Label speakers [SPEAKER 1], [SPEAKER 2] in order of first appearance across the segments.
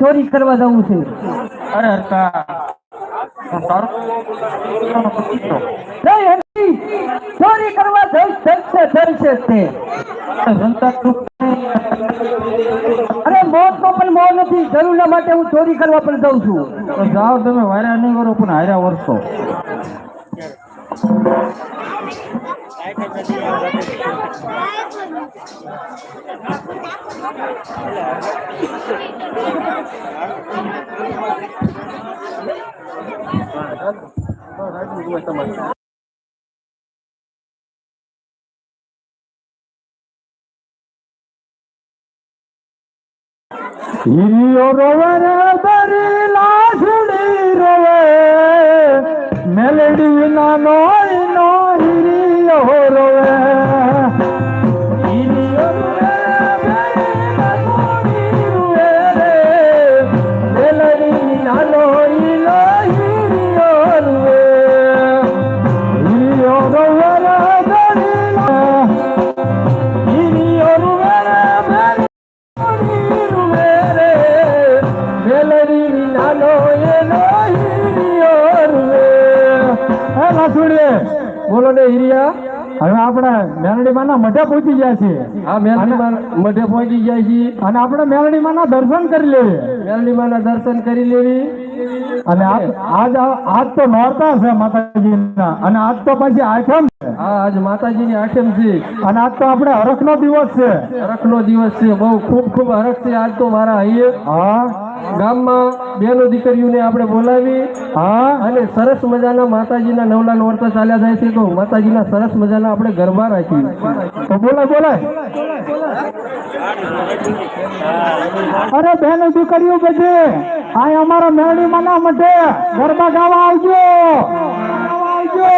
[SPEAKER 1] ચોરી કરવા જવું છે.
[SPEAKER 2] અરે હરકા તારો પતિનો.
[SPEAKER 1] જય હરી ચોરી કરવા જઈ શકશે જઈ શકશે અરે મોત તો પણ મોહ નથી જરૂરના માટે હું ચોરી કરવા પણ જઉં છું.
[SPEAKER 2] તો જાઓ તમે વાર્યા નહીં કરો પણ હાર્યા વર્ષો
[SPEAKER 3] ಹಿರಿಯೊರವರ ಬರೀ ಲಾಸುಡಿರವೆ ಮೆಲಡಿಯ ನಾನೋ મેલડી મઢે પહોંચી ગયા છે
[SPEAKER 1] આ મેલડીમાં મઢે પહોંચી જાય છે
[SPEAKER 3] અને આપણે મેલડી દર્શન કરી લેવી.
[SPEAKER 1] મેલડીમાંના દર્શન કરી લેવી.
[SPEAKER 3] અને આજ આજ તો નોરતા છે માતાજીના. અને આજ તો પછી આઠમ છે.
[SPEAKER 1] આજ માતાજીની આઠમ છે.
[SPEAKER 3] અને આજ તો આપણે હરખનો દિવસ છે.
[SPEAKER 1] હરખનો દિવસ છે. બહુ ખૂબ ખૂબ હરખ છે આજ તો મારા અહીંયા.
[SPEAKER 3] હા.
[SPEAKER 1] ગામમાં બેનો દીકરીઓને આપણે બોલાવી
[SPEAKER 3] હા.
[SPEAKER 1] અને સરસ મજાના માતાજીના નવલા નોરતા ચાલ્યા જાય છે તો માતાજીના સરસ મજાના આપણે ગરબા રાખી
[SPEAKER 3] તો બોલાય બોલાય. અરે બેન દીકરીઓ બધે. આ અમારા મેળી મના મઢે. ગરબા ગાવા આવજો. આવજો.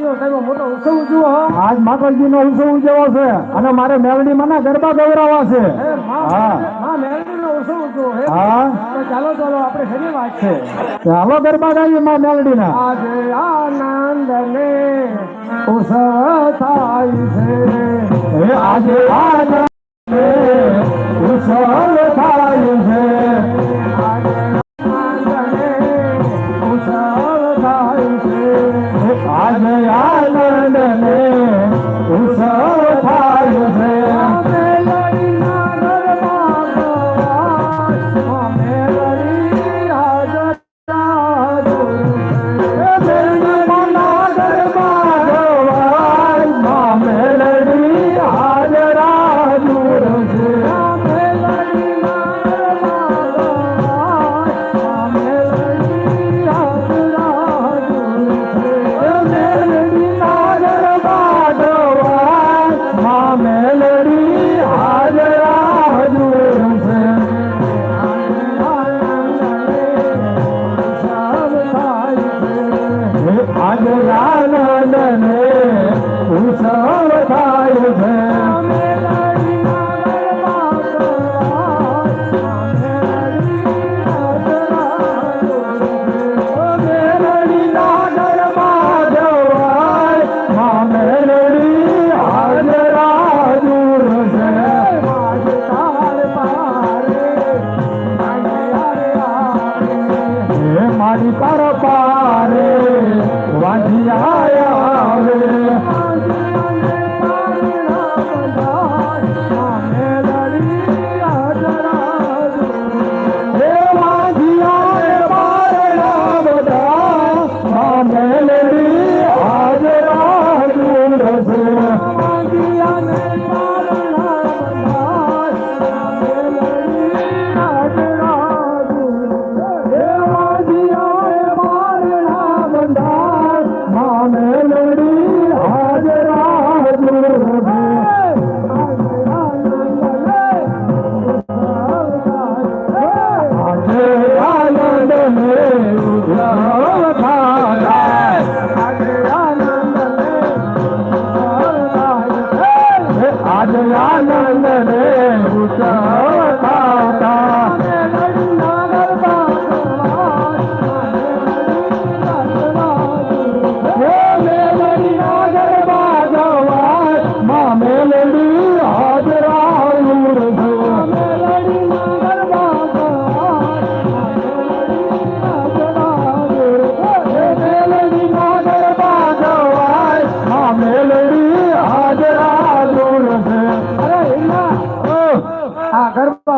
[SPEAKER 1] મોટો ઉત્સવ ઉજવો
[SPEAKER 3] આજ માતાજી નો ઉત્સવ ઉજવો છે અને મારે મેરડી માં ગરબા ગવરાવા છે.
[SPEAKER 1] ચાલો ચાલો આપણે શેની વાત છે.
[SPEAKER 3] ચાલો ગરબા ગાઈએ માં મેલડી ના
[SPEAKER 1] આજે આનંદ ને ઉત્સવ થાય છે.
[SPEAKER 3] આજે આનંદ ઉત્સવ নদী পার পারে বাঁধিয়ায়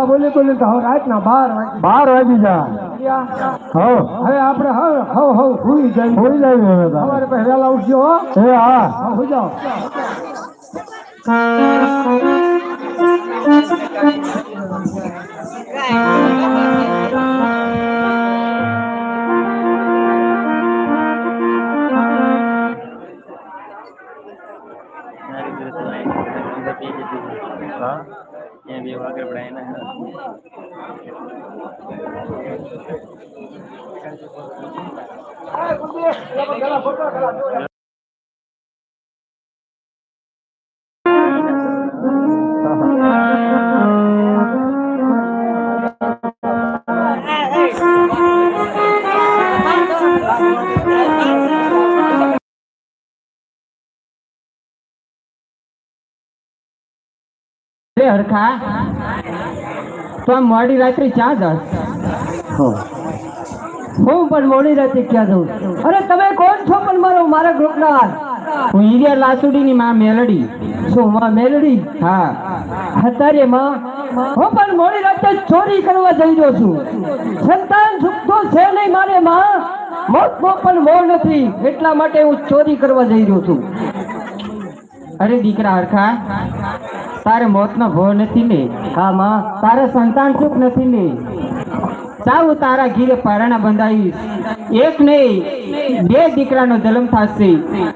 [SPEAKER 1] બોલી બોલી તો હવે રાતના બાર વાગી.
[SPEAKER 3] બાર વાગી જા
[SPEAKER 1] ગયા.
[SPEAKER 3] હો.
[SPEAKER 1] હવે. આપણે હવ હવ હવ ભૂલી જાય
[SPEAKER 3] ભૂલી જાય હવે
[SPEAKER 1] તમારે પહેલા વહેલા ઉઠજો હો.
[SPEAKER 3] એ હા.
[SPEAKER 1] હા હોઈ જાઓ
[SPEAKER 4] રે હરખા તો મોડી રાત્રે ચા દસ હું. પણ મોડી રાત્રે ક્યાં જઉં? અરે તમે કોણ છો પણ મારો મારા ગ્રુપના હું લાસુડી લાસુડીની માં મેલડી. શું માં મેલડી? હા. અત્યારે માં હું પણ મોડી રાત્રે ચોરી કરવા જઈ રહ્યો છું. સંતાન સુખ તો છે નહીં મારે માં. મોત પણ મોર નથી. એટલા માટે હું ચોરી કરવા જઈ રહ્યો છું. અરે દીકરા હરખા તારે મોતનો ભય નથી ને? હા, માં. તારે સંતાન સુખ નથી ને? સાવ તારા ઘીરે પારણા બંધાવીશ. એક નહીં. બે દીકરાનો જન્મ થશે.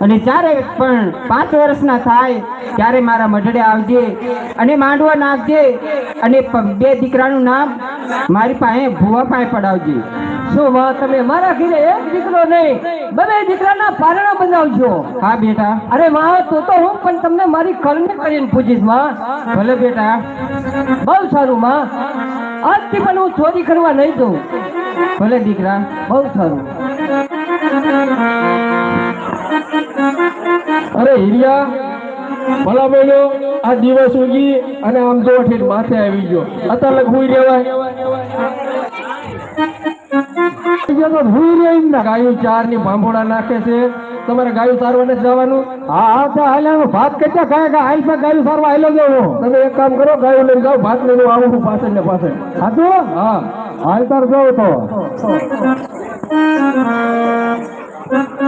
[SPEAKER 4] અને જ્યારે પણ પાંચ વર્ષના થાય ત્યારે મારા મઢડે આવજે અને માંડવા નાખજે અને બે દીકરાનું નામ મારી પાસે ભૂવા પાસે પડાવજે. શું માં તમે મારા ઘરે એક દીકરો નહીં બે દીકરાના પારણા બનાવજો. હા બેટા. અરે માં તો તો હું પણ તમને મારી કરણી કરીને પૂછીશમાં ભલે બેટા. બહુ સારું માં આજથી પણ હું ચોરી કરવા નહીં દઉં ભલે દીકરા. બહુ સારું.
[SPEAKER 1] અરે હિરિયા ભલા બહેનો આ દિવસ ઉગી અને આમ તો ઠેઠ માથે આવી ગયો. અત્યારે હુઈ રહેવાય.
[SPEAKER 3] ભૂઈ રહી ને.
[SPEAKER 1] ગાયું ચારની નાખે છે. તમારે ગાયું સારવા નથી જવાનું?
[SPEAKER 3] હા હા તો ભાત કેટલા ખાય? કે હાલ પર ગાયું સારવા હાલો દેવો
[SPEAKER 1] તમે એક કામ કરો ગાયું લઈને જાઓ ભાત લઈને આવું છું પાછળ ને પાસે
[SPEAKER 3] હા તો?
[SPEAKER 1] હા.
[SPEAKER 3] હાલ તાર જાઓ તો.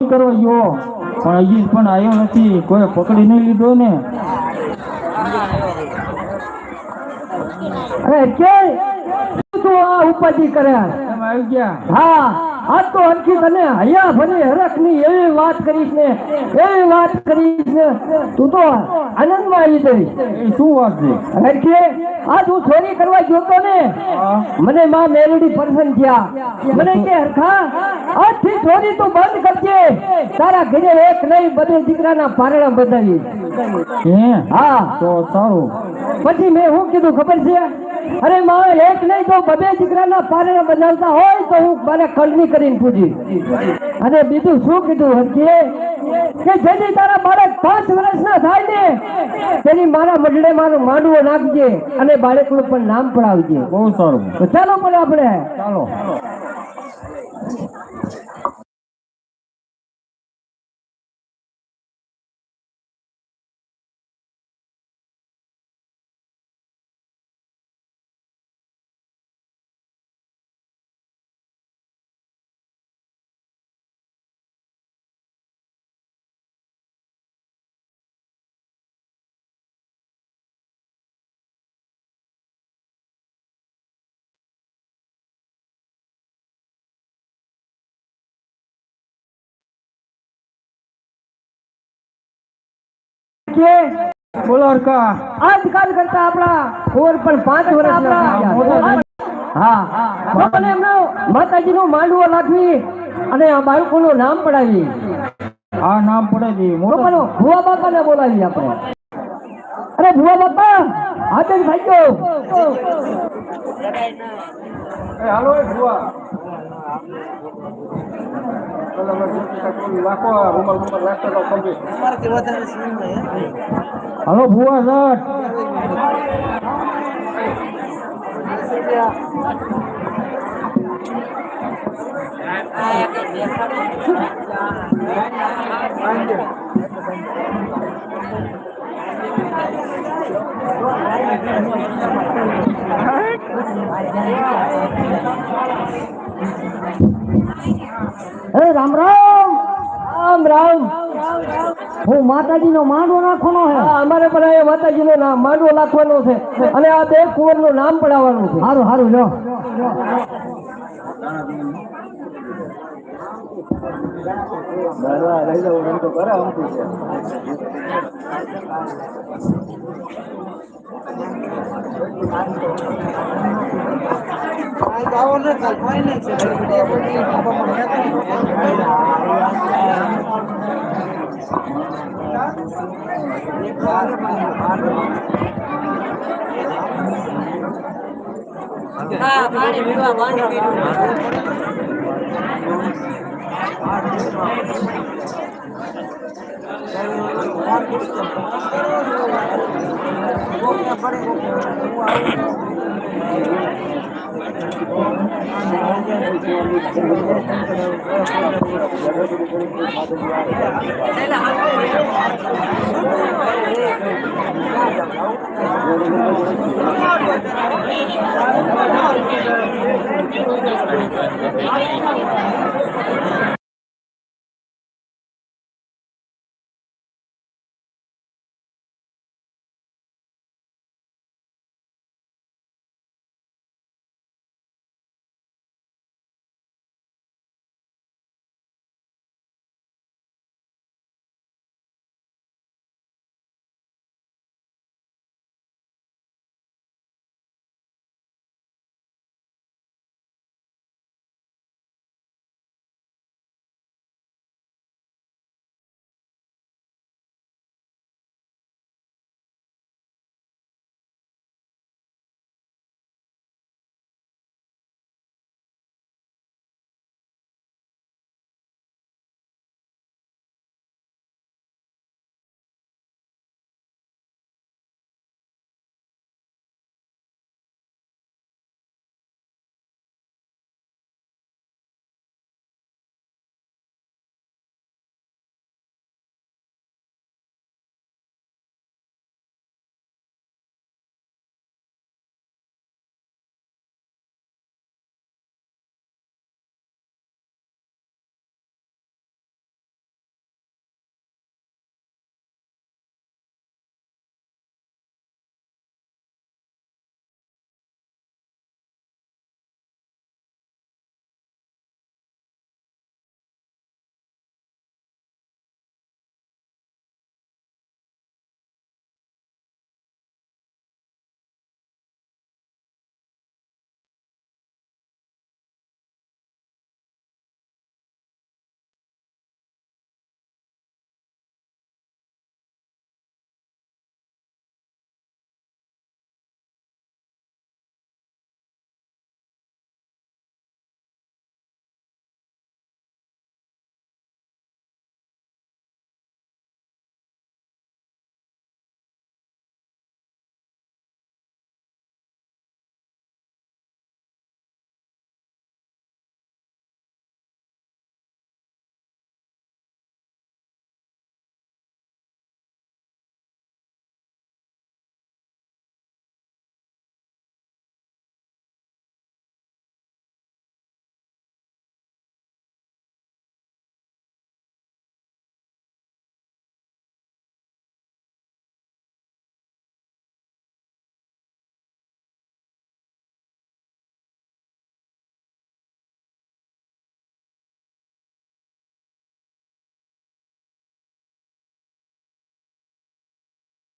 [SPEAKER 2] કરવા ગયો પણ હજી પણ આવ્યો નથી. કોઈ પકડી નહીં લીધો ને.
[SPEAKER 4] અરે કે તું આ ઉપાધિ કર્યા?
[SPEAKER 2] તમે આવી ગયા.
[SPEAKER 4] હા આજ તો હરખી તને હૈયા ભરી હરખ એવી વાત કરીશ ને એવી વાત કરીશ ને તું તો આનંદમાં આવી જઈશ.
[SPEAKER 2] એ શું વાત છે?
[SPEAKER 4] હરખી આજ હું ચોરી કરવા જોતો ને? મને માં મેલડી પસંદ થયા. મને કે હરખા આજથી ચોરી તું બંધ કરજે. તારા ઘરે એક નહીં બધે દીકરાના પારણા બધાવી
[SPEAKER 2] હા? તો સારું.
[SPEAKER 4] પછી મેં શું કીધું ખબર છે? અરે માં એક નહીં તો બધે દીકરાના પારણા બનાવતા હોય તો હું મને કલની કરીને પૂછી અને બીજું શું કીધું હરખીએ? કે જેની તારા બાળક પાંચ વર્ષના થાય ને તેની મારા મઢડે મારું માંડવો નાખજે અને બાળકનું પણ નામ પડાવજે.
[SPEAKER 2] બહુ સારું.
[SPEAKER 4] ચાલો પણ આપણે.
[SPEAKER 2] ચાલો.
[SPEAKER 4] કે
[SPEAKER 2] બોલો
[SPEAKER 4] આજકાલ કરતા આપણા ઓર પણ પાંચ વર્ષ હા. મને એમનો માતાજીનો માંડવો લાગવી અને આ બાળકોનું નામ પડાવી
[SPEAKER 2] આ નામ પડાવી છે મોટો
[SPEAKER 4] બાપા ને બોલાવી આપણે. અરે ભુવા બાપા હાથે ભાઈ ભાગ્યો
[SPEAKER 5] હાલો એ ભુવા. પેલા વળી નાખો આ રૂમાલ રૂમાલ નાખતા તો complete.
[SPEAKER 3] હાલો ભુવા જટ
[SPEAKER 4] હે રામ રામ રામ રામ. હું માતાજીનો માંડવો નાખવાનો છે. અમારે પણ અહીંયા માતાજીનો નામ માંડવો નાખવાનો છે. અને આ બે કુંવરનું નામ પડાવવાનું છે. સારું સારું
[SPEAKER 2] દાદા અઢાઈ તો કરે આમ પૂછે હા પાણી પીવા બંધ કર્યું
[SPEAKER 4] લો
[SPEAKER 5] એ